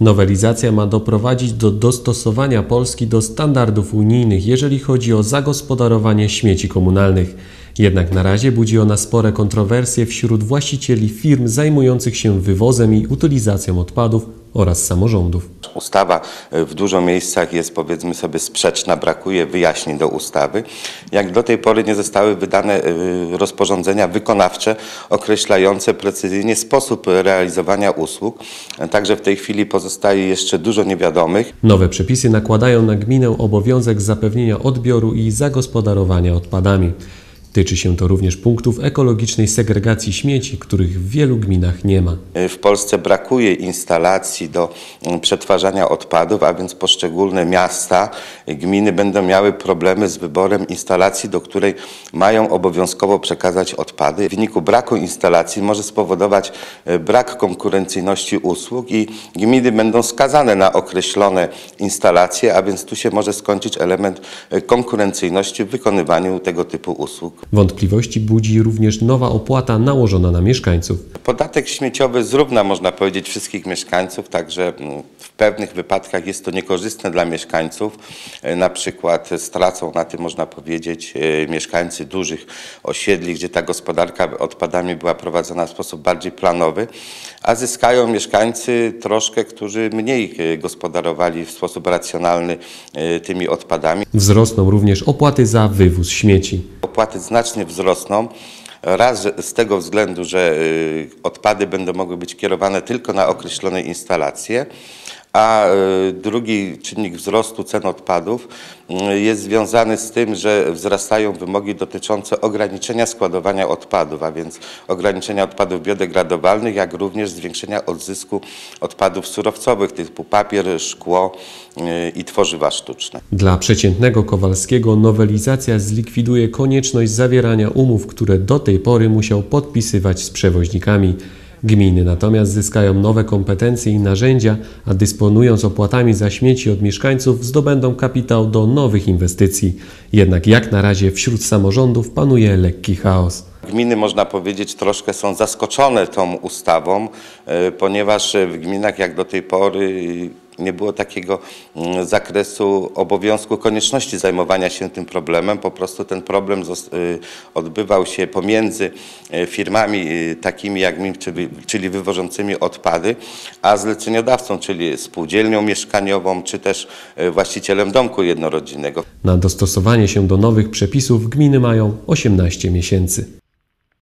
Nowelizacja ma doprowadzić do dostosowania Polski do standardów unijnych, jeżeli chodzi o zagospodarowanie śmieci komunalnych. Jednak na razie budzi ona spore kontrowersje wśród właścicieli firm zajmujących się wywozem i utylizacją odpadów oraz samorządów. Ustawa e, w dużo miejscach jest powiedzmy sobie sprzeczna, brakuje wyjaśnień do ustawy. Jak do tej pory nie zostały wydane e, rozporządzenia wykonawcze określające precyzyjnie sposób realizowania usług. E, Także w tej chwili pozostaje jeszcze dużo niewiadomych. Nowe przepisy nakładają na gminę obowiązek zapewnienia odbioru i zagospodarowania odpadami. Tyczy się to również punktów ekologicznej segregacji śmieci, których w wielu gminach nie ma. W Polsce brakuje instalacji do mm, przetwarzania odpadów, a więc poszczególne miasta, gminy będą miały problemy z wyborem instalacji, do której mają obowiązkowo przekazać odpady. W wyniku braku instalacji może spowodować e, brak konkurencyjności usług i gminy będą skazane na określone instalacje, a więc tu się może skończyć element e, konkurencyjności w wykonywaniu tego typu usług. Wątpliwości budzi również nowa opłata nałożona na mieszkańców. Podatek śmieciowy zrówna, można powiedzieć, wszystkich mieszkańców, także mm, w pewnych wypadkach jest to niekorzystne dla mieszkańców. E, Na przykład stracą na tym, można powiedzieć, e, mieszkańcy dużych osiedli, gdzie ta gospodarka odpadami była prowadzona w sposób bardziej planowy, a zyskają mieszkańcy troszkę, którzy mniej e, gospodarowali w sposób racjonalny tymi odpadami. Wzrosną również opłaty za wywóz śmieci. Opłaty znacznie wzrosną. Raz z tego względu, że y, odpady będą mogły być kierowane tylko na określone instalacje, a y, drugi czynnik wzrostu cen odpadów y, jest związany z tym, że wzrastają wymogi dotyczące ograniczenia składowania odpadów, a więc ograniczenia odpadów biodegradowalnych, jak również zwiększenia odzysku odpadów surowcowych typu papier, szkło y, i tworzywa sztuczne. Dla przeciętnego Kowalskiego nowelizacja zlikwiduje konieczność zawierania umów, które do tej pory musiał podpisywać z przewoźnikami. Gminy natomiast zyskają nowe kompetencje i narzędzia, a dysponując opłatami za śmieci od mieszkańców zdobędą kapitał do nowych inwestycji. Jednak jak na razie wśród samorządów panuje lekki chaos. Gminy, można powiedzieć, troszkę są zaskoczone tą ustawą, e, ponieważ w gminach jak do tej pory nie było takiego mm, zakresu obowiązku, konieczności zajmowania się tym problemem. Po prostu ten problem y, odbywał się pomiędzy e, firmami y, takimi jak MIM, czyli, czyli wywożącymi odpady, a zleceniodawcą, czyli spółdzielnią mieszkaniową, czy też właścicielem domku jednorodzinnego. Na dostosowanie się do nowych przepisów gminy mają 18 miesięcy.